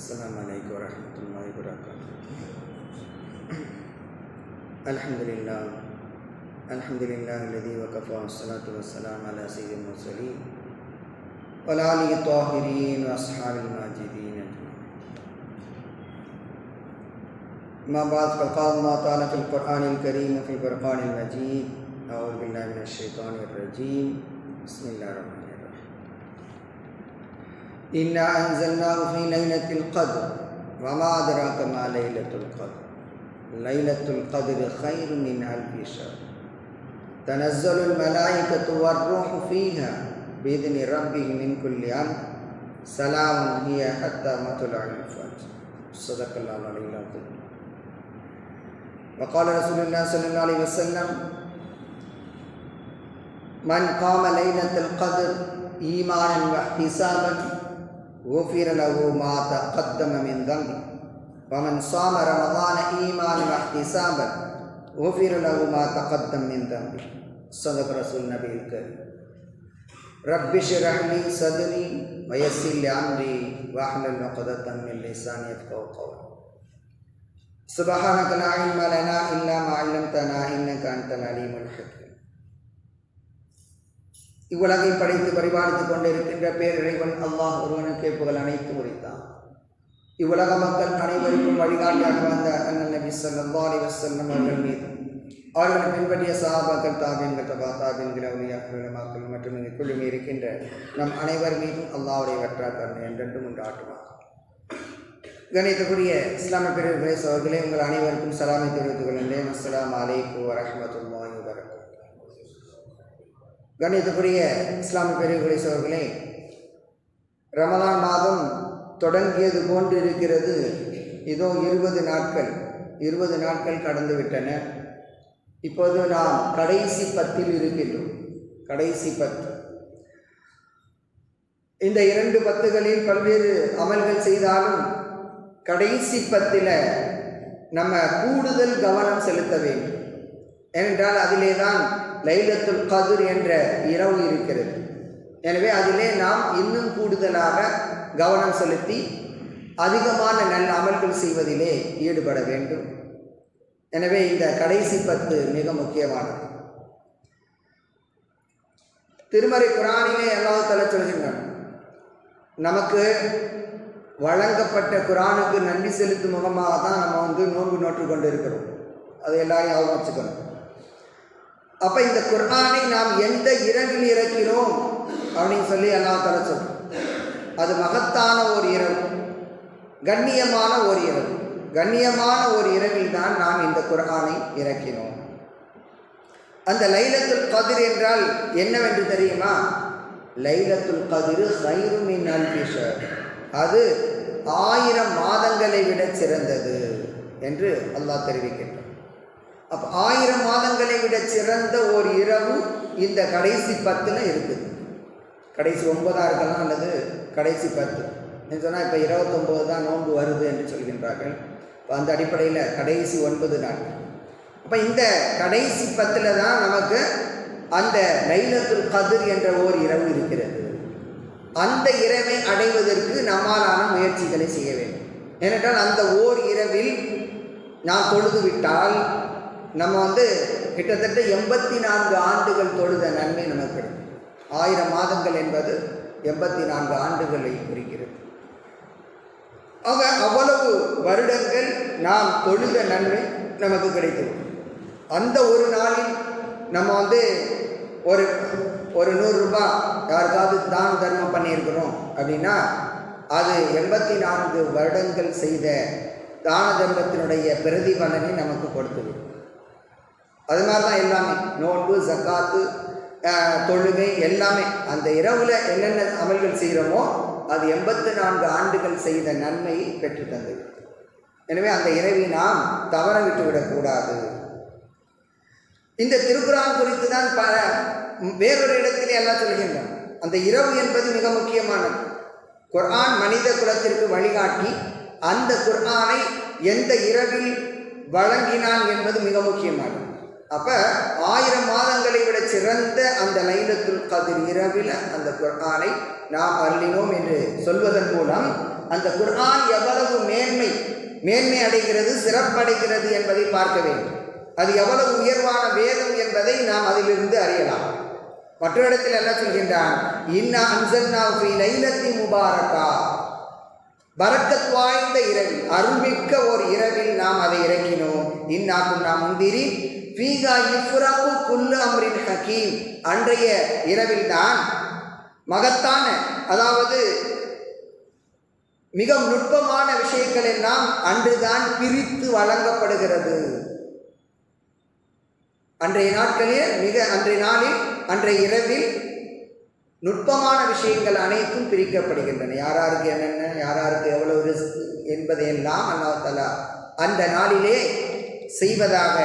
السلام علیکم ورحمۃ اللہ وبرکاتہ الحمد للہ الحمد للہ الذي وقفا والصلاة والسلام علی سید المرسلین ولالی طاہرین واصحاب الماجدین ما بعد فقال ما تعالى في القرآن الكريم وفي القرآن المجيد أعوذ بالله من الشيطان الرجيم بسم الله الرحمن إنا أنزلناه في ليلة القدر. وما أدراك ما ليلة القدر؟ ليلة القدر خير من ألف شهر. تنزل الملائكة والروح فيها بإذن ربهم من كل أمر. سلام هي حتى مطلع الفجر. صدق الله العلي العظيم. وقال رسول الله صلى الله عليه وسلم من قام ليلة القدر إيمانا واحتسابا غفر له ما تقدم من ذنبه. ومن صام رمضان إيمانا واحتسابا غفر له ما تقدم من ذنبه. صدق رسول النبي الكريم. رب اشرح لي صدري ويسر لي أمري واحلل عقدة من لساني يفقهوا قولي. سبحانك لا علم لنا إلا ما علمتنا إنك أنت العليم الحكيم. இவ்வுலகை படைத்து பரிபாலித்துக் கொண்டிருக்கின்ற பேரிறைவன் அல்லாஹ் ஒருவனுக்கே புகழ் அனைத்து உரைத்தான். இவ்வுலக மக்கள் அனைவருக்கும் வழிகாட்டியாக வந்த அண்ணன் நபி ஸல்லல்லாஹு அலி வசல்லம் அவர்கள் மீது. அவர்களை பின்பற்றிய சாபாக்கள் தாபியன்கள் தபா தாபியன்கள் அவலியாக்கள் மக்கள் மற்றும் இங்கு குழுமி இருக்கின்ற நம் அனைவர் மீதும் அல்லாவுடைய வற்றா கருணை என்றென்றும் உண்டாட்டுவார். கணித்தக்கூடிய இஸ்லாமிய பிரிவு அவர்களே உங்கள் அனைவருக்கும் சலாமை தெரிவித்துக் கொள்கின்றேன். அஸ்லாம் அலைக்கு வரமத்துல்லா கணிதக்குரிய இஸ்லாமிய பெரியகுலை சோர்களே ரமலான் மாதம் தொடங்கியது போன்றிருக்கிறது. இதோ இருபது நாட்கள் இருபது நாட்கள் கடந்து விட்டன இப்போது நாம் கடைசி பத்தில் இருக்கின்றோம். கடைசி பத்து இந்த இரண்டு பத்துகளில் பல்வேறு அமல்கள் செய்தாலும் கடைசி பத்தில் நம்ம கூடுதல் கவனம் செலுத்த வேண்டும். ஏனென்றால் அதிலே தான் லைலத்துல் கதிர் என்ற இரவு இருக்கிறது. எனவே அதிலே நாம் இன்னும் கூடுதலாக கவனம் செலுத்தி அதிகமான நல் அமல்கள் செய்வதிலே ஈடுபட வேண்டும். எனவே இந்த கடைசி பத்து மிக முக்கியமானது. திருமறை குரானிலே எல்லாவும் தலை சொல்கின்றன நமக்கு வழங்கப்பட்ட குரானுக்கு நன்றி செலுத்தும் முகமாக தான் நம்ம வந்து நோன்பு நோற்று கொண்டு இருக்கிறோம் அதை எல்லாரையும் ஞாபகம் வச்சுக்கணும். அப்போ இந்த குர்ஆனை நாம் எந்த இரவில் இறக்கினோம் அப்படின்னு சொல்லி எல்லாம் தர சொல்றோம் அது மகத்தான ஒரு இரவு. கண்ணியமான ஒரு இரவு. கண்ணியமான ஒரு இரவில் தான் நாம் இந்த குர்ஆனை இறக்கினோம் அந்த லைலத்துல் கதிர் என்றால் என்னவென்று தெரியுமா? லைலத்துல் கதிர் ஹைருமின் அல்பிஷர் அது ஆயிரம் மாதங்களை விட சிறந்தது என்று அல்லாஹ் தெரிவிக்கின்றார் அப்போ ஆயிரம் மாதங்களை விட சிறந்த ஒரு இரவு இந்த கடைசி பத்தில் இருக்குது கடைசி ஒன்பதாக இருக்கலாம் அல்லது கடைசி பத்து. என்று சொன்னால் இப்போ இருபத்தொம்போது தான் நோன்பு வருது என்று சொல்கின்றார்கள். இப்போ அந்த அடிப்படையில் கடைசி ஒன்பது நாள். அப்போ இந்த கடைசி பத்தில் தான் நமக்கு அந்த லைலத்துல் கதிர் என்ற ஓர் இரவு இருக்கிறது. அந்த இரவை அடைவதற்கு நம்மாலான முயற்சிகளை செய்ய வேண்டும். ஏனென்றால் அந்த ஓர் இரவில் நாம் தொழுது விட்டால் நம்ம வந்து கிட்டத்தட்ட எண்பத்தி நான்கு ஆண்டுகள் தொழுத நன்மை நமக்கு கிடைக்கும் ஆயிரம் மாதங்கள் என்பது எண்பத்தி நான்கு ஆண்டுகளை குறிக்கிறது. ஆக அவ்வளவு வருடங்கள் நாம் தொழுத நன்மை நமக்கு கிடைத்தது. அந்த ஒரு நாளில் நம்ம வந்து ஒரு ஒரு நூறுரூபா யாருக்காவது தான தர்மம் பண்ணியிருக்கிறோம் அப்படின்னா அது எண்பத்தி நான்கு வருடங்கள் செய்த தான தர்மத்தினுடைய பிரதிபலனை நமக்கு கொடுத்துவிடும் அது மாதிரி தான் எல்லாமே. நோன்பு ஜக்காத்து தொழுகை எல்லாமே. அந்த இரவில் என்னென்ன அமல்கள் செய்கிறோமோ அது எண்பத்து நான்கு ஆண்டுகள் செய்த நன்மையை பெற்று தந்தது எனவே அந்த இரவை நாம் தவற விட்டுவிடக்கூடாது. இந்த திருக்குறான் குறித்து தான் பல வேறொரு இடத்திலே எல்லாம் சொல்கின்றோம் அந்த இரவு என்பது மிக முக்கியமானது. குர்ஆன் மனித குலத்திற்கு வழிகாட்டி அந்த குர்ஆனை எந்த இரவில் வழங்கினான் என்பது மிக முக்கியமானது. அப்போ ஆயிரம் மாதங்களை விட சிறந்த அந்த லைலத்துல் கதிர் இரவில் அந்த குர்ஆனை நாம் அருளினோம் என்று சொல்வதன் மூலம் அந்த குர்ஆன் எவ்வளவு மேன்மை மேன்மை அடைகிறது சிறப்படைகிறது என்பதை பார்க்க வேண்டும். அது எவ்வளவு உயர்வான வேதம் என்பதை நாம் அதிலிருந்து அறியலாம். மற்றொரு இடத்தில் என்ன சொல்கின்றான்? இன்னா அன்சல்னா ஃபீ லைலத்தி முபாரக்கா. பரக்கத் வாய்ந்த இரவில் அருள்மிக்க ஒரு இரவில் நாம் அதை இறங்கினோம் இன்னாக்கும் நாம் முந்திரி பீகா இஃப்ரகு குல்லு அம்ரின் ஹக்கீம் அன்றைய இரவில் தான் மகத்தான அதாவது மிக நுட்பமான விஷயங்கள் எல்லாம் அன்றுதான் பிரித்து வழங்கப்படுகிறது. அன்றைய நாட்களில் மிக அன்றைய நாளில் அன்றைய இரவில் நுட்பமான விஷயங்கள் அனைத்தும் பிரிக்கப்படுகின்றன. யாராருக்கு என்னென்ன யாராருக்கு எவ்வளவு ரிஸ்க் என்பதையெல்லாம் அல்லாஹ் தலா அந்த நாளிலே செய்வதாக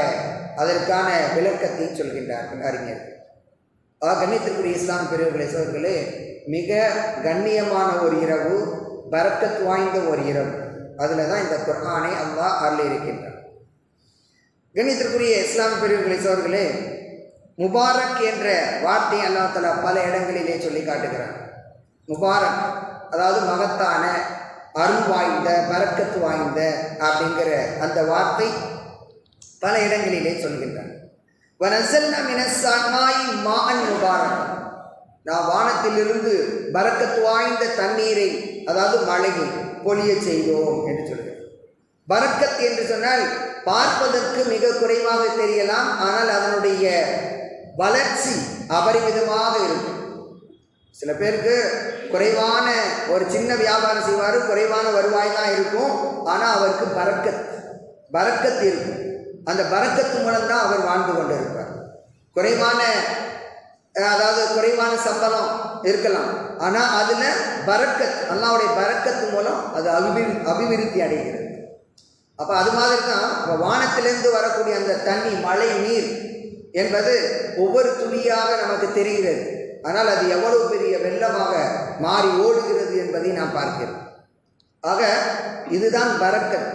அதற்கான விளக்கத்தை சொல்கின்றார்கள் அறிஞர்கள் ஆ கண்ணியத்திற்குரிய இஸ்லாம் பெரியவர்களே சோர்களே மிக கண்ணியமான ஒரு இரவு பரக்கத் வாய்ந்த ஒரு இரவு. அதில் தான் இந்த குர்ஆனை அல்லாஹ் அருள் இருக்கின்றான் கண்ணியத்திற்குரிய இஸ்லாம் பெரியவர்களை சோர்களே முபாரக் என்ற வார்த்தை அல்லாஹ் பல இடங்களிலே சொல்லி காட்டுகிறார் முபாரக் அதாவது மகத்தான அருள் வாய்ந்த பரக்கத்து வாய்ந்த அப்படிங்கிற அந்த வார்த்தை பல இடங்களிலே சொல்கின்றார். நான் வானத்திலிருந்து பரக்கத்து வாய்ந்த தண்ணீரை அதாவது மழையை பொழிய செய்தோம் என்று சொல்கிறேன் பரக்கத் என்று சொன்னால் பார்ப்பதற்கு மிக குறைவாக தெரியலாம் ஆனால் அதனுடைய வளர்ச்சி அபரிமிதமாக இருக்கும். சில பேருக்கு குறைவான ஒரு சின்ன வியாபாரம் செய்வார் குறைவான வருவாய் தான் இருக்கும் ஆனால் அவருக்கு பறக்கத் பறக்கத் இருக்கும். அந்த பரக்கத்து மூலம்தான் அவர் வாழ்ந்து கொண்டிருப்பார். குறைவான அதாவது குறைவான சம்பளம் இருக்கலாம். ஆனால் அதில் பரக்கத் அல்லாவுடைய பரக்கத்து மூலம் அது அபிவி அபிவிருத்தி அடைகிறது. அப்போ அது மாதிரி தான் இப்போ வானத்திலேருந்து வரக்கூடிய அந்த தண்ணி மழை நீர் என்பது ஒவ்வொரு துளியாக நமக்கு தெரிகிறது. ஆனால் அது எவ்வளவு பெரிய வெள்ளமாக மாறி ஓடுகிறது என்பதை நாம் பார்க்கிறோம். ஆக இதுதான் பரக்கத்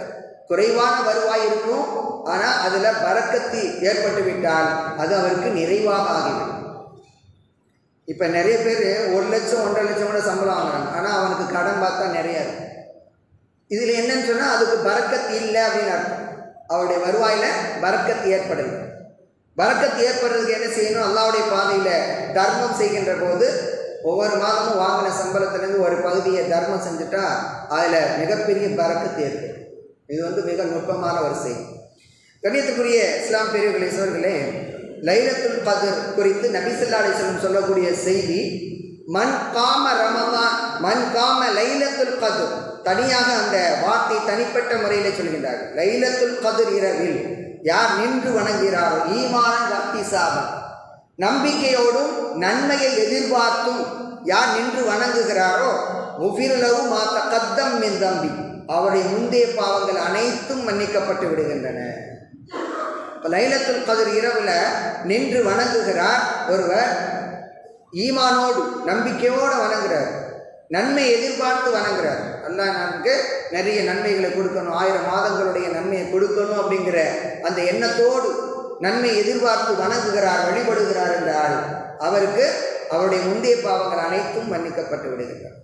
குறைவான வருவாய் இருக்கும். ஆனால் அதில் பரக்கத்து ஏற்பட்டு விட்டால் அது அவருக்கு நிறைவாக ஆகிவிடும். இப்போ நிறைய பேர் ஒரு லட்சம் ஒன்றரை லட்சம் கூட சம்பளம் வாங்குறாங்க. ஆனால் அவனுக்கு கடன் பார்த்தா நிறையா இருக்கும் இதில் என்னன்னு சொன்னால் அதுக்கு பறக்கத்து இல்லை அப்படின்னு அர்த்தம். அவருடைய வருவாயில் பரக்கத்து ஏற்படலை. பறக்கத்து ஏற்படுறதுக்கு என்ன செய்யணும்? அல்லாவுடைய பாதையில் தர்மம் செய்கின்ற போது ஒவ்வொரு மாதமும் வாங்கின சம்பளத்திலேருந்து ஒரு பகுதியை தர்மம் செஞ்சுட்டா அதில் மிகப்பெரிய பறக்கத்து ஏற்படும். இது வந்து மிக நுட்பமான ஒரு செய்தி கண்ணியத்துக்குரிய இஸ்லாம் பெரியவர்களே சோர்களே லைலத்துல் கதிர் குறித்து நபிசல்லா அலிஸ்லம் சொல்லக்கூடிய செய்தி மண் காம ரமமா மண் காம லைலத்துல் கதிர். தனியாக அந்த வார்த்தை தனிப்பட்ட முறையில் சொல்கின்றார்கள். லைலத்துல் கதிர் இரவில் யார் நின்று வணங்குகிறாரோ ஈமான் வக்திசாபம் நம்பிக்கையோடும் நன்மையை எதிர்பார்த்தும் யார் நின்று வணங்குகிறாரோ முஃபிர்லவு மாத்த கத்தம் மின் தம்பி. அவருடைய முந்தைய பாவங்கள் அனைத்தும் மன்னிக்கப்பட்டு விடுகின்றன. இப்போ லைலத்துல் கதிர் இரவில் நின்று வணங்குகிறார் ஒருவர். ஈமானோடு நம்பிக்கையோடு வணங்குறார். நன்மை எதிர்பார்த்து வணங்குறார். அல்லாஹ் நமக்கு நிறைய நன்மைகளை கொடுக்கணும். ஆயிரம் மாதங்களுடைய நன்மையை கொடுக்கணும் அப்படிங்கிற அந்த எண்ணத்தோடு நன்மை எதிர்பார்த்து வணங்குகிறார் வழிபடுகிறார் என்றால் அவருக்கு அவருடைய முந்தைய பாவங்கள் அனைத்தும் மன்னிக்கப்பட்டு விடுகின்றன.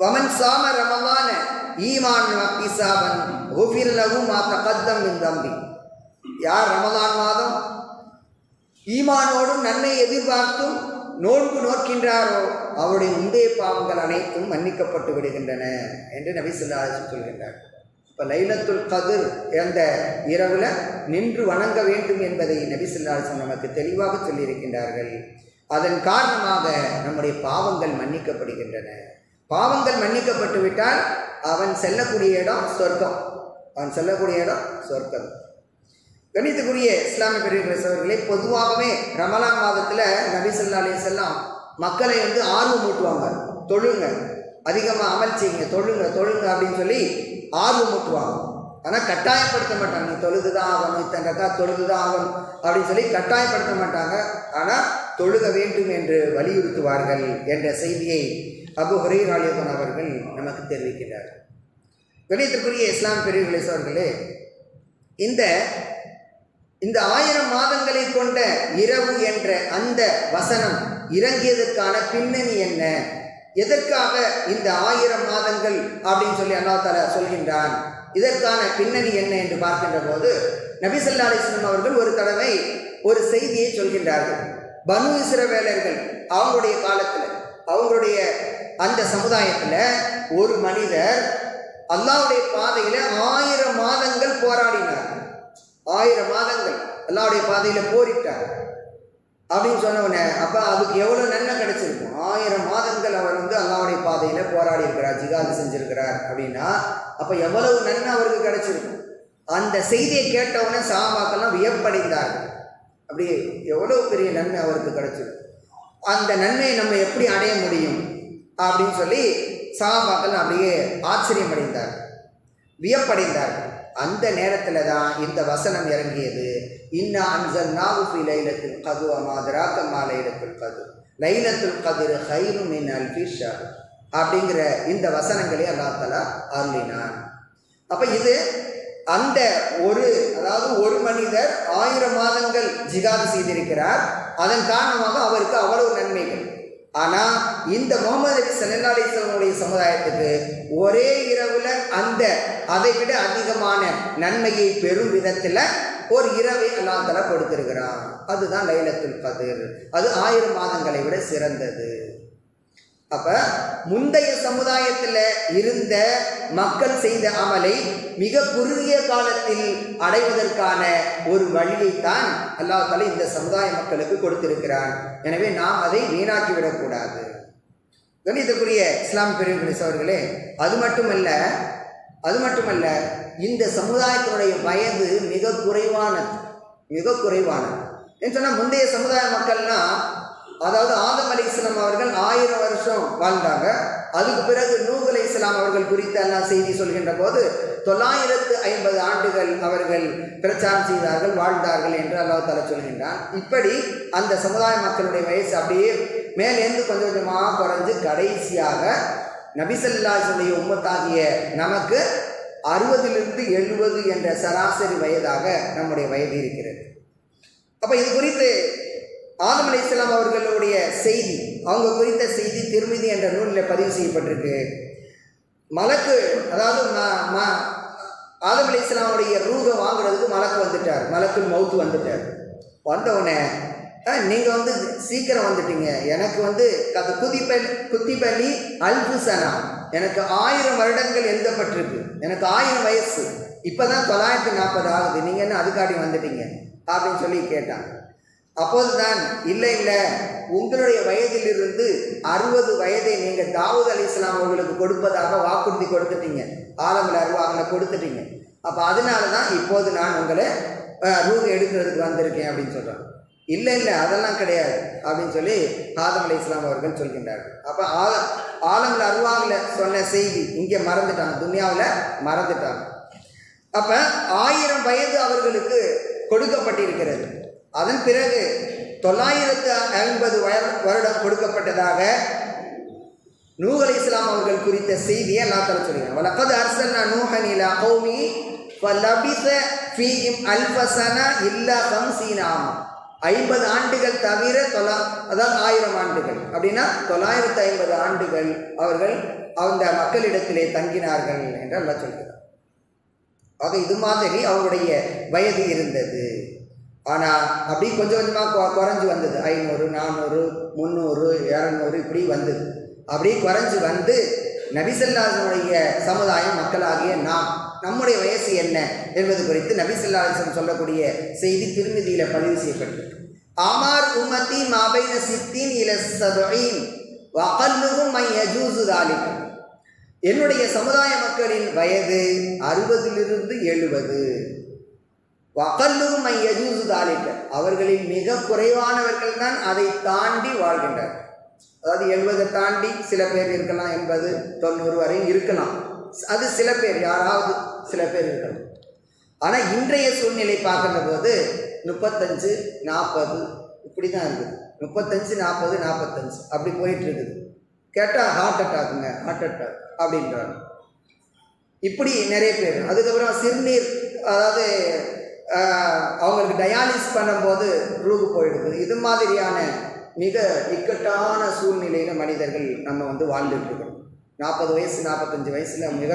வமன் சாம ரமலான ஈமான் இசாபன் ஒஃபில்லவு மா தகத்தம் மின் தம்பி யார் ரமலான் மாதம்? ஈமானோடும் நன்மை எதிர்பார்த்தும் நோன்பு நோக்கின்றாரோ அவருடைய முந்தைய பாவங்கள் அனைத்தும் மன்னிக்கப்பட்டு விடுகின்றன என்று நபி சொல்லாஹ் சொல்கின்றார். இப்போ லைலத்துல் கதிர் என்ற இரவில் நின்று வணங்க வேண்டும் என்பதை நபி சொல்லாசன் நமக்கு தெளிவாக சொல்லியிருக்கின்றார்கள். அதன் காரணமாக நம்முடைய பாவங்கள் மன்னிக்கப்படுகின்றன. பாவங்கள் மன்னிக்கப்பட்டு விட்டால் அவன் செல்லக்கூடிய இடம் சொர்க்கம். அவன் செல்லக்கூடிய இடம் சொர்க்கம். கணித்துக்குரிய இஸ்லாமிய பெரியவர்களே சோர்களே பொதுவாகவே ரமலான் மாதத்தில் நபி சொல்லா அலைஹி மக்களை வந்து ஆர்வம் ஊட்டுவாங்க. தொழுங்க. அதிகமாக அமல் செய்யுங்க. தொழுங்க தொழுங்க அப்படின்னு சொல்லி ஆர்வம் ஊட்டுவாங்க. ஆனால் கட்டாயப்படுத்த மாட்டாங்க. நீ தொழுது தான் ஆகணும். இத்தனை ரக்கா தொழுது தான் ஆகணும் அப்படின்னு சொல்லி கட்டாயப்படுத்த மாட்டாங்க. ஆனால் தொழுக வேண்டும் என்று வலியுறுத்துவார்கள் என்ற செய்தியை அபு ஹுரைர் அலியவன் அவர்கள் நமக்கு தெரிவிக்கிறார். கணியத்திற்குரிய இஸ்லாம் பெரியவர்களே சோர்களே இந்த இந்த ஆயிரம் மாதங்களை கொண்ட இரவு என்ற அந்த வசனம் இறங்கியதற்கான பின்னணி என்ன? எதற்காக இந்த ஆயிரம் மாதங்கள் அப்படின்னு சொல்லி அல்லா தால சொல்கின்றான். இதற்கான பின்னணி என்ன என்று பார்க்கின்ற போது நபிசல்லா ஸல்லல்லாஹு அவர்கள் ஒரு தடவை ஒரு செய்தியை சொல்கின்றார்கள். பனு இஸ்ரவேலர்கள் அவங்களுடைய காலத்தில் அவங்களுடைய அந்த சமுதாயத்தில் ஒரு மனிதர் அல்லாவுடைய பாதையில் ஆயிரம் மாதங்கள் போராடினார். ஆயிரம் மாதங்கள் அல்லாவுடைய பாதையில் போரிட்டார். அப்படின்னு சொன்னவனே அப்போ அதுக்கு எவ்வளோ நன்மை கிடைச்சிருக்கும்? ஆயிரம் மாதங்கள் அவர் வந்து அல்லாவுடைய பாதையில் போராடி இருக்கிறார் ஜிகாது செஞ்சிருக்கிறார் அப்படின்னா அப்போ எவ்வளவு நன்மை அவருக்கு கிடைச்சிருக்கும்? அந்த செய்தியை கேட்டவுடனே சாமாக்கெல்லாம் வியப்படைந்தார். அப்படி எவ்வளோ பெரிய நன்மை அவருக்கு கிடைச்சிருக்கும்? அந்த நன்மையை நம்ம எப்படி அடைய முடியும்? அப்படின்னு சொல்லி சாமாக்கள் அப்படியே ஆச்சரியமடைந்தார். வியப்படைந்தார். அந்த நேரத்தில் தான் இந்த வசனம் இறங்கியது. இன்னா அன்சல் நாகுஃபி லைலத்தில் கது அமாதராக்கம்மா லைலத்தில் கது லைலத்துல் கதிர் ஹைரு மின் அல்ஃபி அப்படிங்கிற இந்த வசனங்களை அல்லா தலா அருளினான். அப்போ இது அந்த ஒரு அதாவது ஒரு மனிதர் ஆயிரம் மாதங்கள் ஜிகாது செய்திருக்கிறார். அதன் காரணமாக அவருக்கு அவ்வளவு நன்மைகள். ஆனால் இந்த முகமது அலி சல்லா அலிஸ்லமுடைய சமுதாயத்துக்கு ஒரே இரவில் அந்த அதை விட அதிகமான நன்மையை பெறும் விதத்தில் ஒரு இரவை அல்லாஹ் தலா கொடுத்திருக்கிறான். அதுதான் லைலத்துல் கதிர். அது ஆயிரம் மாதங்களை விட சிறந்தது. அப்ப முந்தைய சமுதாயத்தில் இருந்த மக்கள் செய்த அமலை மிக குறுகிய காலத்தில் அடைவதற்கான ஒரு வழியைத்தான் அல்லாஹ் தலா இந்த சமுதாய மக்களுக்கு கொடுத்திருக்கிறான். எனவே நாம் அதை வீணாக்கிவிடக்கூடாது கணிதக்குரிய இஸ்லாம் பெரியவர்களே அவர்களே அது மட்டுமல்ல அது மட்டுமல்ல இந்த சமுதாயத்தினுடைய வயது மிக குறைவானது மிக குறைவானது. ஏன்னு சொன்னால் முந்தைய சமுதாய மக்கள்லாம் அதாவது ஆதம் அலி இஸ்லாம் அவர்கள் ஆயிரம் வருஷம் வாழ்ந்தாங்க. அதுக்கு பிறகு நூஹ் அலி இஸ்லாம் அவர்கள் குறித்து எல்லாம் செய்தி சொல்கின்ற போது தொள்ளாயிரத்து ஐம்பது ஆண்டுகள் அவர்கள் பிரச்சாரம் செய்தார்கள் வாழ்ந்தார்கள் என்று அல்லாஹ் தலா சொல்கின்றான். இப்படி அந்த சமுதாய மக்களுடைய வயசு அப்படியே மேலேருந்து கொஞ்சம் கொஞ்சமாக குறைஞ்சு கடைசியாக நபிசல்லாசுடைய உம்மத்தாகிய நமக்கு அறுபதிலிருந்து எழுபது என்ற சராசரி வயதாக நம்முடைய வயது இருக்கிறது. அப்போ இது குறித்து ஆதம் அலி இஸ்லாம் அவர்களுடைய செய்தி அவங்க குறித்த செய்தி திருமிதி என்ற நூலில் பதிவு செய்யப்பட்டிருக்கு. மலக்கு அதாவது ம- ஆதம் அலி இஸ்லாமுடைய ரூகை வாங்குறதுக்கு மலக்கு வந்துட்டார். மலக்கு மவுத்து வந்துட்டார். வந்தவுடனே நீங்கள் வந்து சீக்கிரம் வந்துட்டீங்க. எனக்கு வந்து கது குதிப்பலி குத்திப்பள்ளி அல்புசனா. எனக்கு ஆயிரம் வருடங்கள் எழுதப்பட்டிருக்கு. எனக்கு ஆயிரம் வயசு. இப்போ தான் தொள்ளாயிரத்தி நாற்பது ஆகுது. நீங்கள் என்ன அதுக்காட்டி வந்துட்டீங்க? அப்படின்னு சொல்லி கேட்டான். அப்போதுதான் இல்லை இல்லை உங்களுடைய வயதிலிருந்து அறுபது வயதை நீங்கள் தாவூத் அலி இஸ்லாம் அவர்களுக்கு கொடுப்பதாக வாக்குறுதி கொடுத்துட்டீங்க. ஆலமில் அருவாங்களை கொடுத்துட்டீங்க. அப்போ அதனால தான் இப்போது நான் உங்களை ரூம் எடுக்கிறதுக்கு வந்திருக்கேன் அப்படின்னு சொல்கிறேன் இல்லை இல்லை அதெல்லாம் கிடையாது அப்படின்னு சொல்லி ஆதம் அலி இஸ்லாம் அவர்கள் சொல்கின்றார்கள். அப்போ ஆல ஆலமில் அருவாவில் சொன்ன செய்தி இங்கே மறந்துட்டாங்க. துனியாவில் மறந்துட்டாங்க. அப்போ ஆயிரம் வயது அவர்களுக்கு கொடுக்கப்பட்டிருக்கிறது. அதன் பிறகு தொள்ளாயிரத்து ஐம்பது வருடம் கொடுக்கப்பட்டதாக நூஹ் அலி இஸ்லாம் அவர்கள் குறித்த செய்தியை அல்லா தர சொல்கிறார் வலக்கத் அர்சல்னா நூஹன் இலா கௌமி ஃபலபிஸ ஃபீஹிம் அல்ஃப இல்லா கம்சீன ஐம்பது ஆண்டுகள் தவிர தொள்ளா அதாவது ஆயிரம் ஆண்டுகள். அப்படின்னா தொள்ளாயிரத்து ஐம்பது ஆண்டுகள் அவர்கள் அந்த மக்களிடத்திலே தங்கினார்கள் என்று அல்லா சொல்கிறார் ஆக இது மாதிரி அவருடைய வயது இருந்தது. ஆனால் அப்படி கொஞ்சம் கொஞ்சமாக குறைஞ்சி வந்தது. ஐநூறு நானூறு முந்நூறு இரநூறு இப்படி வந்தது. அப்படி குறைஞ்சி வந்து நபிசல்லாசனுடைய சமுதாயம் மக்களாகிய நாம் நம்முடைய வயசு என்ன என்பது குறித்து நபிசல்லாசன் சொல்லக்கூடிய செய்தி திருமதியில் பதிவு செய்யப்பட்டிருக்கு. ஆமார் உம்மத்தி மாபைன சித்தின் இல வகல்லுகும் மை தாலிக்கும் என்னுடைய சமுதாய மக்களின் வயது அறுபதிலிருந்து எழுபது. வகல்லும் யஜூசு தாலிக்க. அவர்களில் மிக குறைவானவர்கள் தான் அதை தாண்டி வாழ்கின்றனர். அதாவது எழுபதை தாண்டி சில பேர் இருக்கலாம் எண்பது தொண்ணூறு வரையும் இருக்கலாம். அது சில பேர் யாராவது சில பேர் இருக்கலாம். ஆனால் இன்றைய சூழ்நிலை பார்க்குற போது முப்பத்தஞ்சு நாற்பது இப்படி தான் இருக்குது. முப்பத்தஞ்சு நாற்பது நாற்பத்தஞ்சு அப்படி போயிட்டு இருக்குது கேட்டால் ஹார்ட் அட்டாக்குங்க ஹார்ட் அட்டாக் அப்படின்றாங்க. இப்படி நிறைய பேர். அதுக்கப்புறம் சிறுநீர் அதாவது அவங்களுக்கு டயாலிஸ் பண்ணும்போது ரூகு போயிடுது. இது மாதிரியான மிக இக்கட்டான சூழ்நிலையில் மனிதர்கள் நம்ம வந்து வாழ்ந்துட்டு இருக்கிறோம் நாற்பது வயசு நாற்பத்தஞ்சு வயசில் மிக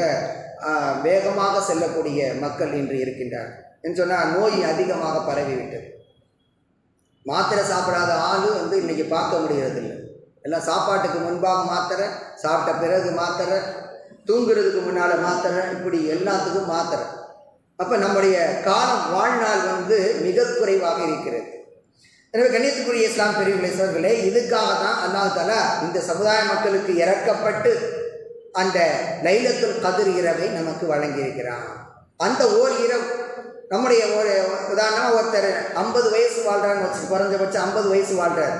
வேகமாக செல்லக்கூடிய மக்கள் இன்று இருக்கின்றார் என்று சொன்னால் நோய் அதிகமாக பரவிவிட்டது. மாத்திரை சாப்பிடாத ஆள் வந்து இன்றைக்கி பார்க்க முடியறதில்லை. எல்லாம் சாப்பாட்டுக்கு முன்பாக மாத்திரை சாப்பிட்ட பிறகு மாத்திரை தூங்குறதுக்கு முன்னால் மாத்திரை இப்படி எல்லாத்துக்கும் மாத்திரை. அப்போ நம்முடைய காலம் வாழ்நாள் வந்து மிக குறைவாக இருக்கிறது. எனவே கண்ணியத்துக்குரிய இஸ்லாம் பெரியவர்களே சோர்களே இதுக்காக தான் அல்லாஹ் இந்த சமுதாய மக்களுக்கு இறக்கப்பட்டு அந்த லைலத்துல் கதிர் இரவை நமக்கு வழங்கியிருக்கிறான். அந்த ஓர் இரவு நம்முடைய ஒரு உதாரணமாக ஒருத்தர் ஐம்பது வயசு வாழ்கிறான்னு வச்சு குறைஞ்சபட்சம் ஐம்பது வயசு வாழ்கிறார்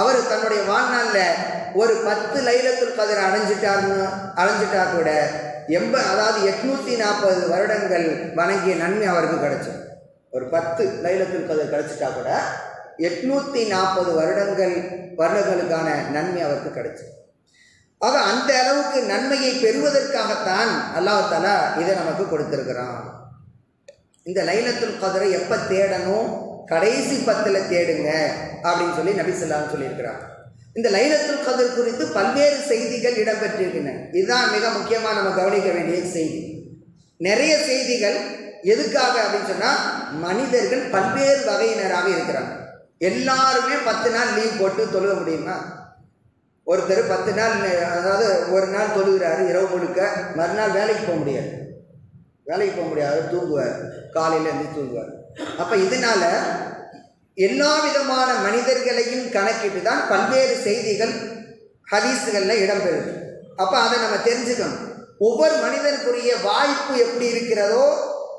அவர் தன்னுடைய வாழ்நாளில் ஒரு பத்து லைலத்துல் கதிர் அடைஞ்சிட்டாருன்னு அடைஞ்சிட்டா கூட எண்ப அதாவது எட்நூற்றி நாற்பது வருடங்கள் வணங்கிய நன்மை அவருக்கு கிடைச்சது. ஒரு பத்து லைலத்தில் கதிர் கிடச்சிட்டா கூட எட்நூற்றி நாற்பது வருடங்கள் வருடங்களுக்கான நன்மை அவருக்கு கிடைச்சது. ஆக அந்த அளவுக்கு நன்மையை பெறுவதற்காகத்தான் அல்லாஹாலா இதை நமக்கு கொடுத்துருக்குறான். இந்த லைலத்துல் கதிரை எப்போ தேடணும்? கடைசி பத்தில் தேடுங்க அப்படின்னு சொல்லி நபி ஸல்லல்லாஹு இந்த லைலத்துல் கதிர் குறித்து பல்வேறு செய்திகள் இடம்பெற்றிருக்கின்றன. இதுதான் மிக முக்கியமாக நம்ம கவனிக்க வேண்டிய செய்தி. நிறைய செய்திகள் எதுக்காக அப்படின்னு சொன்னால் மனிதர்கள் பல்வேறு வகையினராக இருக்கிறாங்க. எல்லாருமே பத்து நாள் லீவ் போட்டு தொழுக முடியுமா? ஒருத்தர் பத்து நாள் அதாவது ஒரு நாள் தொழுகிறாரு இரவு முழுக்க மறுநாள் வேலைக்கு போக முடியாது. வேலைக்கு போக முடியாது தூங்குவார். காலையில் இருந்து தூங்குவார். அப்போ இதனால எல்லா விதமான மனிதர்களையும் கணக்கிட்டு தான் பல்வேறு செய்திகள் ஹதீஸுகளில் இடம்பெறுது. அப்போ அதை நம்ம தெரிஞ்சுக்கணும். ஒவ்வொரு மனிதனுக்குரிய வாய்ப்பு எப்படி இருக்கிறதோ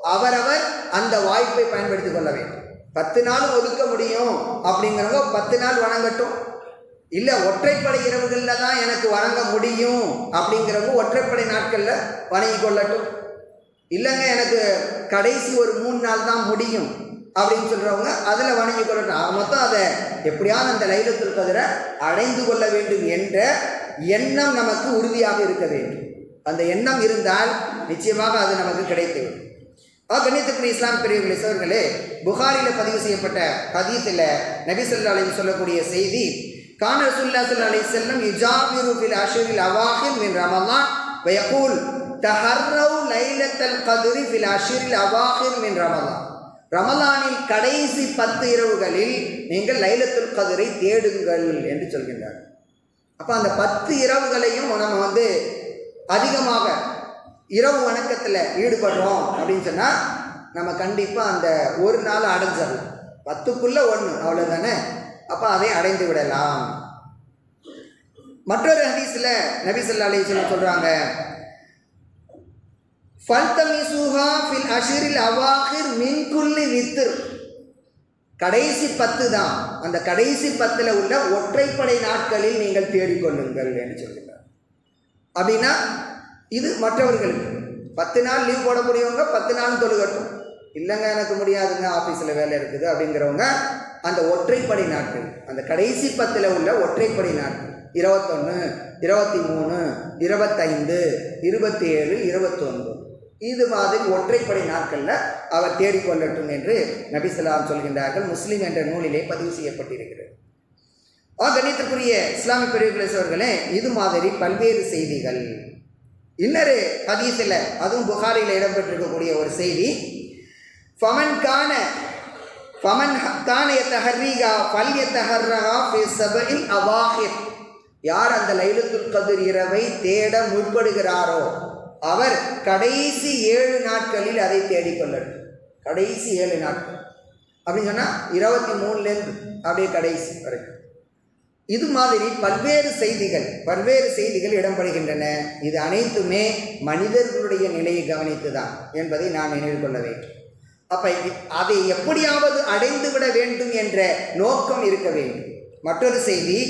அவரவர் அந்த வாய்ப்பை பயன்படுத்திக் கொள்ள வேண்டும். பத்து நாள் ஒதுக்க முடியும் அப்படிங்கிறவங்க பத்து நாள் வணங்கட்டும். இல்லை ஒற்றைப்படை இரவுகளில் தான் எனக்கு வணங்க முடியும் அப்படிங்கிறவங்க ஒற்றைப்படை நாட்களில் வணங்கி கொள்ளட்டும். இல்லைங்க எனக்கு கடைசி ஒரு மூணு நாள் தான் முடியும். அப்படின்னு சொல்கிறவங்க அதில் வணங்கி கொள்ளட்டும். மொத்தம் அதை எப்படியாவது அந்த லைலத்தில் கதிரை அடைந்து கொள்ள வேண்டும் என்ற எண்ணம் நமக்கு உறுதியாக இருக்க வேண்டும். அந்த எண்ணம் இருந்தால் நிச்சயமாக அது நமக்கு கிடைத்துவிடும் ஆ கண்ணியத்துக்குரிய இஸ்லாம் பெரியவர்கள் சோர்களே புகாரில் பதிவு செய்யப்பட்ட ஹதீஸில் நபி ஸல்லல்லாஹு சொல்லக்கூடிய செய்தி கான ரசூலுல்லாஹி சுல்லா அலி செல்லம் யுஜாபிருபில் ஃபில் அவாஹில் மின் ரமலான் வயகூல் தஹர்ரவு லைலத்தல் கதிரி ஃபில் அஷ்ரில் அவாஹில் மின் ரமலான். ரமலானில் கடைசி பத்து இரவுகளில் நீங்கள் லைலத்துல் கதிரை தேடுங்கள் என்று சொல்கின்றார். அப்போ அந்த பத்து இரவுகளையும் நம்ம வந்து அதிகமாக இரவு வணக்கத்தில் ஈடுபடுறோம் அப்படின்னு சொன்னால் நம்ம கண்டிப்பாக அந்த ஒரு நாள் அடைஞ்சிடலாம் பத்துக்குள்ளே ஒன்று அவ்வளோதானே அப்போ அதை அடைந்து விடலாம். மற்றொரு ஹதீஸில் நபி சொல்லா அலைஹி சொல்கிறாங்க ஃபல்தமிசுஹா ஃபில் அஷிரில் அவாஹிர் மின்குல்லி குல்லி கடைசி பத்து தான். அந்த கடைசி பத்தில் உள்ள ஒற்றைப்படை நாட்களில் நீங்கள் தேடிக்கொள்ளுங்கள் என்று சொல்லுங்கள் அப்படின்னா இது மற்றவர்களுக்கு. பத்து நாள் லீவ் போட முடியவங்க பத்து நாள் தொழுகட்டும் இல்லைங்க எனக்கு முடியாதுங்க ஆஃபீஸில் வேலை இருக்குது அப்படிங்கிறவங்க அந்த ஒற்றைப்படை நாட்கள் அந்த கடைசி பத்தில் உள்ள ஒற்றைப்படை நாட்கள் இருபத்தொன்று இருபத்தி மூணு இருபத்தைந்து இருபத்தி ஏழு இருபத்தொன்று இது மாதிரி ஒற்றைப்படை நாட்களில் அவர் தேடிக்கொள்ளட்டும் என்று நபிசலாம் சொல்கின்றார்கள். முஸ்லீம் என்ற நூலிலே பதிவு செய்யப்பட்டிருக்கிறது. ஆ கணித்திற்குரிய இஸ்லாமிய பெரியவர்களே இது மாதிரி பல்வேறு செய்திகள். இன்னொரு ஹதீஸில் அதுவும் புகாரில் இடம்பெற்றிருக்கக்கூடிய ஒரு செய்தி ஃபமன் கான ஃபமன் கான எத்தஹர்ரீகா ஃபல் எத்தஹர்ரகா ஃபி யார் அந்த லைலத்துல் கதிர் இரவை தேட முற்படுகிறாரோ அவர் கடைசி ஏழு நாட்களில் அதை தேடிக்கொள்ளட்டும் கடைசி ஏழு நாட்கள். அப்படின்னு சொன்னால் இருபத்தி மூணுலேருந்து அப்படியே கடைசி வரைக்கும். இது மாதிரி பல்வேறு செய்திகள் பல்வேறு செய்திகள் இடம்பெறுகின்றன. இது அனைத்துமே மனிதர்களுடைய நிலையை கவனித்து தான் என்பதை நாம் நினைவில் கொள்ள வேண்டும். அப்போ அதை எப்படியாவது அடைந்து விட வேண்டும் என்ற நோக்கம் இருக்க வேண்டும். மற்றொரு செய்தி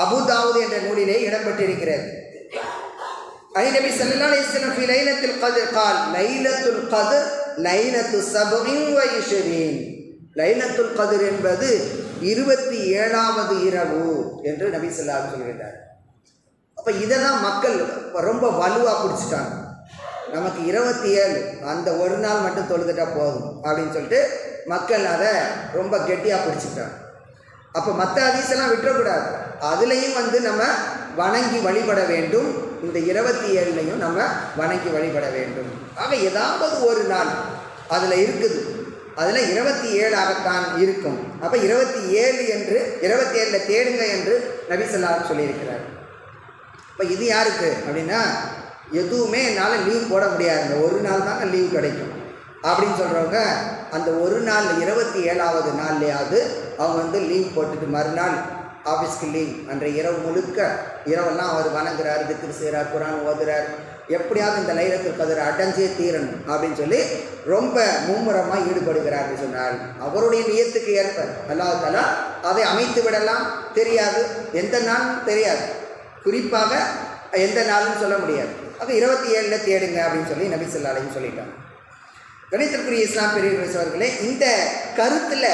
அபுதாவுது என்ற நூலிலே இடம்பெற்றிருக்கிறது. அலி நபி ஸல்லல்லாஹு அலைஹி வஸல்லம் ஃபி லைலத்துல் கத்ர் قال லைலத்துல் கத்ர் லைலத்து சபஇன் வ இஷ்ரீன் லைலத்துல் கத்ர் என்பது இருபத்தி ஏழாவது இரவு என்று நபி ஸல்லல்லாஹு அலைஹி சொல்கிறார் அப்போ இதை தான் மக்கள் ரொம்ப வலுவாக பிடிச்சிட்டாங்க நமக்கு இருபத்தி ஏழு அந்த ஒரு நாள் மட்டும் தொழுதுட்டா போதும் அப்படின்னு சொல்லிட்டு மக்கள் அதை ரொம்ப கெட்டியாக பிடிச்சிட்டாங்க அப்போ மற்ற ஹதீஸெல்லாம் விட்டுறக்கூடாது அதுலேயும் வந்து நம்ம வணங்கி வழிபட வேண்டும் இந்த இருபத்தி ஏழுலையும் நம்ம வணங்கி வழிபட வேண்டும். ஆக ஏதாவது ஒரு நாள் அதில் இருக்குது. அதில் இருபத்தி ஏழாகத்தான் இருக்கும். அப்போ இருபத்தி ஏழு என்று இருபத்தி ஏழில் தேடுங்க என்று நபிசல்லாம் சொல்லியிருக்கிறார். இப்போ இது யாருக்கு அப்படின்னா எதுவுமே என்னால் லீவ் போட முடியாது இந்த ஒரு நாள் தாங்க லீவ் கிடைக்கும். அப்படின்னு சொல்கிறவங்க அந்த ஒரு நாள் இருபத்தி ஏழாவது நாள்லையாவது அவங்க வந்து லீவ் போட்டுட்டு மறுநாள் ஆஃபீஸ்க்கு லீவ் அன்றைய இரவு முழுக்க இரவெல்லாம் அவர் வணங்குறார் திக்கு செய்கிறார் குரான் ஓதுறார். எப்படியாவது இந்த லைலத்துல் கதிரை அடைஞ்சே தீரணும் அப்படின்னு சொல்லி ரொம்ப மும்முரமாக ஈடுபடுகிறார் அப்படின்னு சொன்னார் அவருடைய நியத்துக்கு ஏற்ப அல்லாஹ் அதை அமைத்து விடலாம். தெரியாது. எந்த நாள் தெரியாது. குறிப்பாக எந்த நாள்னு சொல்ல முடியாது. அப்போ இருபத்தி ஏழில் தேடுங்க அப்படின்னு சொல்லி நபி சொல்லாலையும் சொல்லிட்டாங்க. கணித்திற்குரிய இஸ்லாம் பெரியவர்களே அவர்களே இந்த கருத்தில்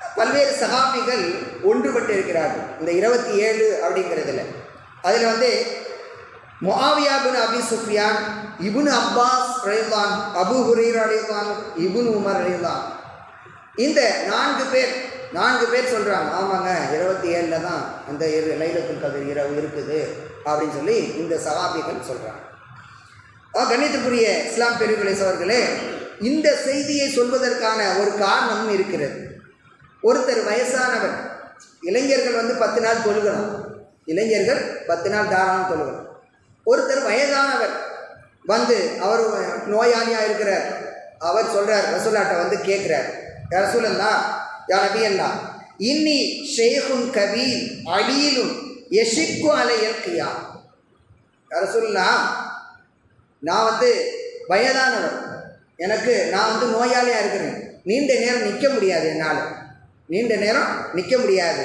பல்வேறு சகாபிகள் ஒன்றுபட்டு இருக்கிறார்கள் இந்த இருபத்தி ஏழு அப்படிங்கிறதுல. அதில் வந்து Muawiya bin Abi Sufyan ibn Abbas ரலியல்லான் Abu Hurairah ரலியல்லான் இபுன் உமர் ரலியல்லான் இந்த நான்கு பேர் நான்கு பேர் சொல்கிறாங்க ஆமாங்க இருபத்தி ஏழில் தான் அந்த இரு லைலத்துல் கதிர் இரவு இருக்குது அப்படின்னு சொல்லி இந்த சகாபிகள் சொல்கிறாங்க கண்ணியத்துக்குரிய இஸ்லாம் பெருகுலை அவர்களே இந்த செய்தியை சொல்வதற்கான ஒரு காரணமும் இருக்கிறது. ஒருத்தர் வயசானவர் இளைஞர்கள் வந்து பத்து நாள் தொழுகலாம். இளைஞர்கள் பத்து நாள் தாராளம் தொழுகலாம். ஒருத்தர் வயதானவர் வந்து அவர் நோயாளியாக இருக்கிறார் அவர் சொல்கிறார் ரசூலாட்டை வந்து கேட்குறார். ரசூலல்லா யா நபியல்லா இன்னி ஷேகுன் கபீர் அடியிலும் எஷிக்கு அலையல் கியா ரசூல்லா நான் வந்து வயதானவர். எனக்கு நான் வந்து நோயாளியாக இருக்கிறேன். நீண்ட நேரம் நிற்க முடியாது என்னால். நீண்ட நேரம் நிற்க முடியாது.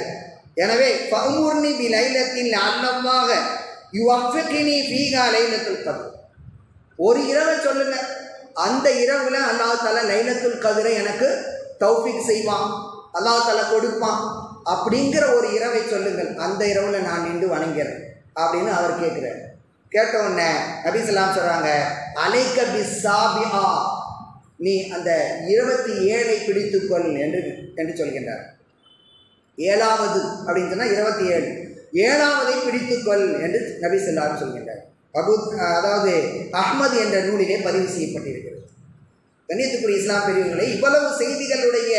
எனவே பவுமூர்ணி பி லைலத்தில் அன்னமாக யுவக்கினி பீகா ஃபீகா லைலத்துல் கதிர். ஒரு இரவை சொல்லுங்க. அந்த இரவில் அல்லாஹ் தாலா லைலத்துல் கதிரை எனக்கு தௌஃபிக் செய்வான். அல்லாஹ் தாலா கொடுப்பான். அப்படிங்கிற ஒரு இரவை சொல்லுங்கள். அந்த இரவில் நான் நின்று வணங்கிறேன் அப்படின்னு அவர் கேட்குறேன் கேட்ட உடனே நபிசலாம் சொல்கிறாங்க அலைக்க பிசாபிஹா நீ அந்த இருபத்தி ஏழை பிடித்துக்கொள் என்று என்று சொல்கின்றார். ஏழாவது அப்படின்னு சொன்னால் இருபத்தி ஏழு. ஏழாவதை பிடித்துக்கொள் என்று நபி சொல்லாரும் சொல்கின்றார். அபு அதாவது அஹ்மது என்ற நூலிலே பதிவு செய்யப்பட்டிருக்கிறது. கண்ணியத்துக்குரிய இஸ்லாம் பெரியவர்களை இவ்வளவு செய்திகளுடைய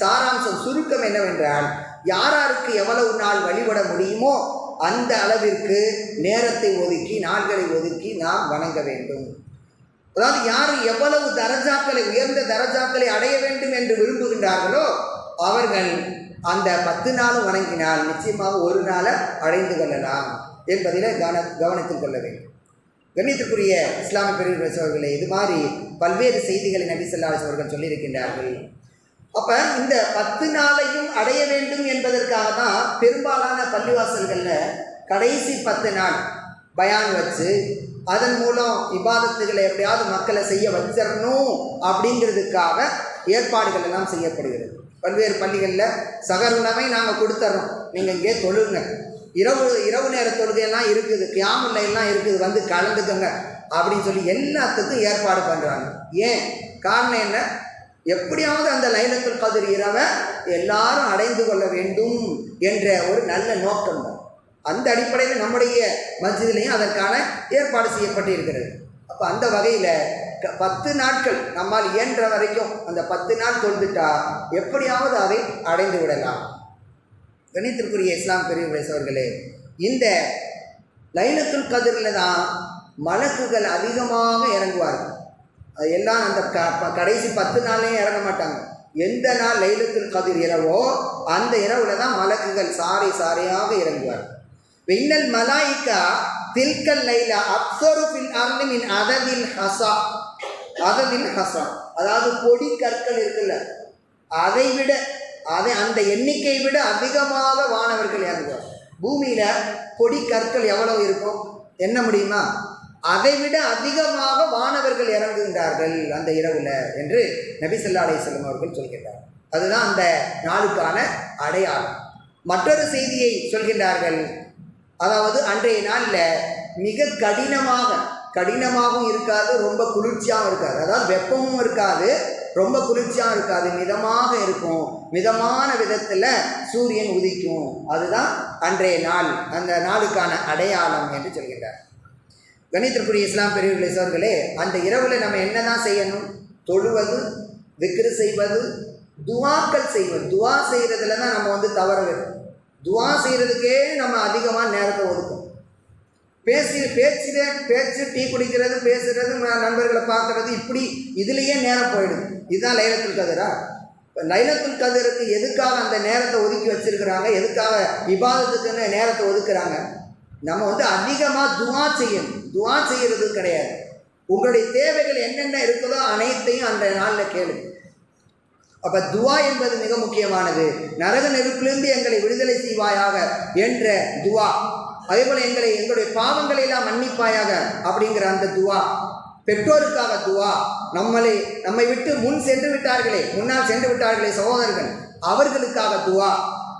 சாராம்சம் சுருக்கம் என்னவென்றால் யாராருக்கு எவ்வளவு நாள் வழிபட முடியுமோ அந்த அளவிற்கு நேரத்தை ஒதுக்கி நாட்களை ஒதுக்கி நாம் வணங்க வேண்டும். அதாவது யார் எவ்வளவு தரஜாக்களை உயர்ந்த தரஜாக்களை அடைய வேண்டும் என்று விரும்புகின்றார்களோ அவர்கள் அந்த பத்து நாளும் வணங்கினால் நிச்சயமாக ஒரு நாளை அடைந்து கொள்ளலாம் என்பதில் கவன கவனத்தில் கொள்ள வேண்டும். கணித்துக்குரிய இஸ்லாமிய பெரிய அவர்களே இது மாதிரி பல்வேறு செய்திகளை நபி சொல்லாஸ் அவர்கள் சொல்லியிருக்கின்றார்கள். அப்போ இந்த பத்து நாளையும் அடைய வேண்டும் என்பதற்காக தான் பெரும்பாலான பள்ளிவாசல்களில் கடைசி பத்து நாள் பயான் வச்சு அதன் மூலம் இபாதத்துகளை எப்படியாவது மக்களை செய்ய வச்சிடணும் அப்படிங்கிறதுக்காக ஏற்பாடுகள் எல்லாம் செய்யப்படுகிறது. பல்வேறு பள்ளிகளில் சகர் உணவை நாங்கள் கொடுத்துட்றோம் நீங்கள் இங்கே தொழுங்க. இரவு இரவு நேர தொழுகையெல்லாம் இருக்குது. கியாமுல்ல இருக்குது. வந்து கலந்துக்கங்க அப்படின்னு சொல்லி எல்லாத்துக்கும் ஏற்பாடு பண்ணுறாங்க ஏன்? காரணம் என்ன? எப்படியாவது அந்த லைலத்துல் கதிர் இரவை எல்லாரும் அடைந்து கொள்ள வேண்டும் என்ற ஒரு நல்ல நோக்கம் தான் அந்த அடிப்படையில் நம்முடைய மஸ்ஜிதிலையும் அதற்கான ஏற்பாடு செய்யப்பட்டு இருக்கிறது அப்போ அந்த வகையில் க பத்து நாட்கள் நம்மால் இயன்ற வரைக்கும் அந்த பத்து நாள் தொழுதுட்டா எப்படியாவது அதை அடைந்து விடலாம். கணித்திற்குரிய இஸ்லாம் பெரிய பேசவர்களே இந்த லைலத்துல் கதிரில் தான் மலக்குகள் அதிகமாக இறங்குவார்கள் அது எல்லாம் அந்த க ப- கடைசி பத்து நாள்லேயும் இறங்க மாட்டாங்க. எந்த நாள் லைலத்துல் கதிர் இரவோ அந்த இரவில் தான் மலக்குகள் சாரி சாரியாக இறங்குவார். பின்னல் மலாய்க்கா தில்கல் லைலா அப்சரு பின் அர்ந்து மின் அததில் ஹசா. அததில் ஹசா. அதாவது பொடி கற்கள் இருக்குல்ல அதை விட அதை அந்த எண்ணிக்கை விட அதிகமாக வானவர்கள் இறங்குவார் பூமியில் பொடி கற்கள் எவ்வளவு இருக்கும்? என்ன முடியுமா? அதை விட அதிகமாக வானவர்கள் இறங்குகின்றார்கள் அந்த இரவில் என்று நபி ஸல்லல்லாஹு அலைஹி அவர்கள் சொல்கின்றார். அதுதான் அந்த நாளுக்கான அடையாளம். மற்றொரு செய்தியை சொல்கின்றார்கள். அதாவது அன்றைய நாளில் மிக கடினமாக கடினமாகவும் இருக்காது ரொம்ப குளிர்ச்சியாகவும் இருக்காது. அதாவது வெப்பமும் இருக்காது ரொம்ப குளிர்ச்சியாக இருக்காது. மிதமாக இருக்கும். மிதமான விதத்தில் சூரியன் உதிக்கும். அதுதான் அன்றைய நாள் அந்த நாளுக்கான அடையாளம் என்று சொல்கின்றார். கணித்திற்குரிய இஸ்லாம் பெரியவர்களே சோர்களே அந்த இரவில் நம்ம என்ன தான் செய்யணும்? தொழுவது விக்ரு செய்வது துவாக்கள் செய்வது. துவா செய்கிறதுல தான் நம்ம வந்து தவற வேணும் துவா செய்கிறதுக்கே நம்ம அதிகமாக நேரத்தை ஒதுக்கும் பேசி பேச்சுல பேச்சு டீ குடிக்கிறது பேசுறது நண்பர்களை பார்க்கறது இப்படி இதுலேயே நேரம் போயிடுது இதுதான் லைலத்தில் கதிரா. இப்போ லைலத்துல் கதிருக்கு எதுக்காக அந்த நேரத்தை ஒதுக்கி வச்சிருக்கிறாங்க? எதுக்காக விவாதத்துக்குன்னு நேரத்தை ஒதுக்குறாங்க? நம்ம வந்து அதிகமாக துவா செய்யணும். துவா செய்கிறது கிடையாது. உங்களுடைய தேவைகள் என்னென்ன இருக்குதோ அனைத்தையும் அந்த நாளில் கேளுங்க. அப்ப துவா என்பது மிக முக்கியமானது. நரக நெருப்பிலிருந்து எங்களை விடுதலை செய்வாயாக என்ற துவா. அதே போல எங்களை எங்களுடைய பாவங்களை எல்லாம் மன்னிப்பாயாக அப்படிங்கிற அந்த துவா. பெற்றோருக்காக துவா. நம்மளை நம்மை விட்டு முன் சென்று விட்டார்களே முன்னால் சென்று விட்டார்களே சகோதரர்கள் அவர்களுக்காக துவா.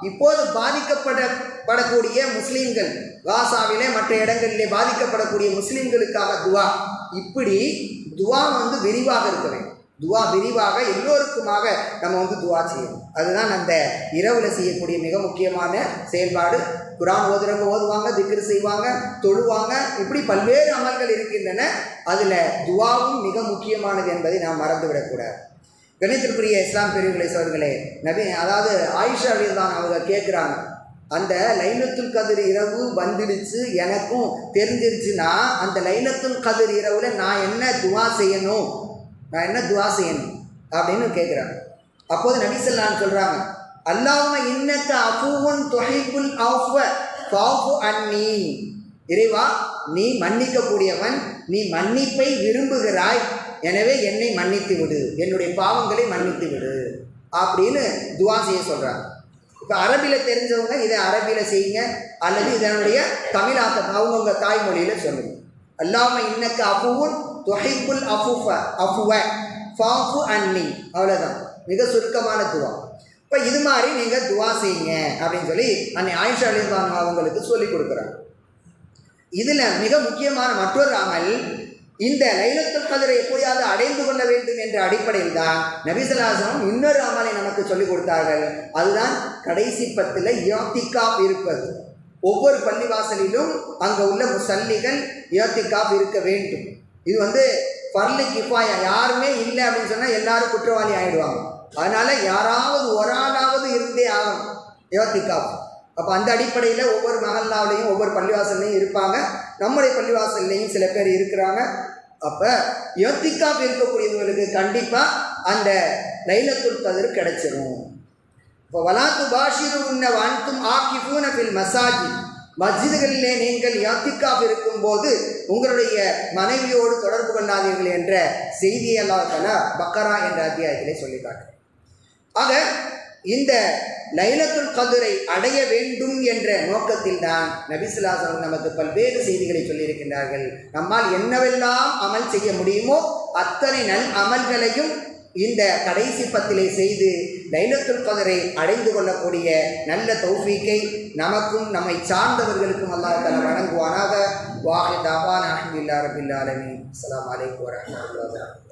இப்போது பாதிக்கப்பட படக்கூடிய முஸ்லீம்கள் காசாவிலே மற்ற இடங்களிலே பாதிக்கப்படக்கூடிய முஸ்லீம்களுக்காக துவா. இப்படி துவா வந்து விரிவாக இருக்க வேண்டும். துவா விரிவாக எல்லோருக்குமாக நம்ம வந்து துவா செய்யணும். அதுதான் அந்த இரவில் செய்யக்கூடிய மிக முக்கியமான செயல்பாடு. குரான் ஓதுறவங்க ஓதுவாங்க திக்ரு செய்வாங்க தொழுவாங்க. இப்படி பல்வேறு அமல்கள் இருக்கின்றன. அதில் துவாவும் மிக முக்கியமானது என்பதை நாம் மறந்துவிடக்கூடாது. கணித்திற்குரிய இஸ்லாம் பெரியவர்களை சோர்களே நபி அதாவது ஆயிஷா தான் அவங்க கேட்குறாங்க அந்த லைலத்துல் கதிர் இரவு வந்துடுச்சு எனக்கும் தெரிஞ்சிருச்சுன்னா அந்த லைலத்துல் கதிர் இரவில் நான் என்ன துவா செய்யணும்? நான் என்ன துவா செய்யணும்? அப்படின்னு கேட்குறாங்க அப்போது நபிசல்லான்னு சொல்கிறாங்க அல்லாம இன்னக்க அஃபூன் தொகைப்புல் ஆஃப அன்னி. இறைவா நீ மன்னிக்கக்கூடியவன் நீ மன்னிப்பை விரும்புகிறாய். எனவே என்னை மன்னித்து விடு. என்னுடைய பாவங்களை மன்னித்து விடு. அப்படின்னு துவா செய்ய சொல்கிறாங்க இப்போ அரபியில் தெரிஞ்சவங்க இதை அரபியில் செய்யுங்க அல்லது இதனுடைய தமிழாக்க அவங்கவுங்க தாய்மொழியில் சொல்லுங்க. அல்லாம இன்னக்கு அப்புவும் தொகைப்புல் அஃபுஃப அஃபுவ ஃபாஃபு அன்னி அவ்வளோதான் மிக சுருக்கமான துவா. இப்போ இது மாதிரி நீங்கள் துவா செய்யுங்க அப்படின்னு சொல்லி அன்னை ஆயிஷா அலிதான் அவங்களுக்கு சொல்லி கொடுக்குறாங்க. இதில் மிக முக்கியமான மற்றொரு அமல் இந்த லைலத்துல் கதிரை எப்படியாவது அடைந்து கொள்ள வேண்டும் என்ற அடிப்படையில் தான் நபிசலாசனம் இன்னொரு அமலை நமக்கு சொல்லிக் கொடுத்தார்கள். அதுதான் கடைசி பத்தில் யோத்திகாப் இருப்பது. ஒவ்வொரு பள்ளிவாசலிலும் அங்கே உள்ள முசல்லிகள் யோத்திகாப் இருக்க வேண்டும். இது வந்து பர்லி கிஃபாயா. யாருமே இல்லை அப்படின்னு சொன்னால் எல்லாரும் குற்றவாளி ஆகிடுவாங்க அதனால் யாராவது ஒரு ஆளாவது இருந்தே ஆகும் யோத்திகாப் அப்போ அந்த அடிப்படையில் ஒவ்வொரு மகல்லாவிலையும் ஒவ்வொரு பள்ளிவாசல்லையும் இருப்பாங்க. நம்முடைய பள்ளிவாசல்லையும் சில பேர் இருக்கிறாங்க. அப்போ யோத்திக்காப் இருக்கக்கூடியவங்களுக்கு கண்டிப்பாக அந்த லைலத்துல் கதிர் கிடைச்சிரும். இப்போ வலாத்து பாஷிரு உன்ன வாழ்த்தும் ஆக்கிஃபூன பில் மசாஜி மஸ்ஜிதுகளிலே நீங்கள் யாபிக்காவிருக்கும் போது உங்களுடைய மனைவியோடு தொடர்பு கொண்டாதீர்கள் என்ற செய்தியை அல்லாஹ் பக்கரா என்ற அத்தியாயத்திலே சொல்லி காட்டுறார் ஆக இந்த லைலத்துல் கதிரை அடைய வேண்டும் என்ற நோக்கத்தில் தான் நபிசுல்லாசன் நமக்கு பல்வேறு செய்திகளை சொல்லியிருக்கின்றார்கள். நம்மால் என்னவெல்லாம் அமல் செய்ய முடியுமோ அத்தனை நல் அமல்களையும் இந்த கடைசி பத்திலே செய்து லைலத்துல் கதரை அடைந்து கொள்ளக்கூடிய நல்ல தௌஃபீக்கை நமக்கும் நம்மை சார்ந்தவர்களுக்கும் அல்லாஹ் தலா வழங்குவானாக. வாஹி அபான் அஹமதுல்லா ரபில் ஆலமீன். அஸ்ஸலாமு அலைக்கும்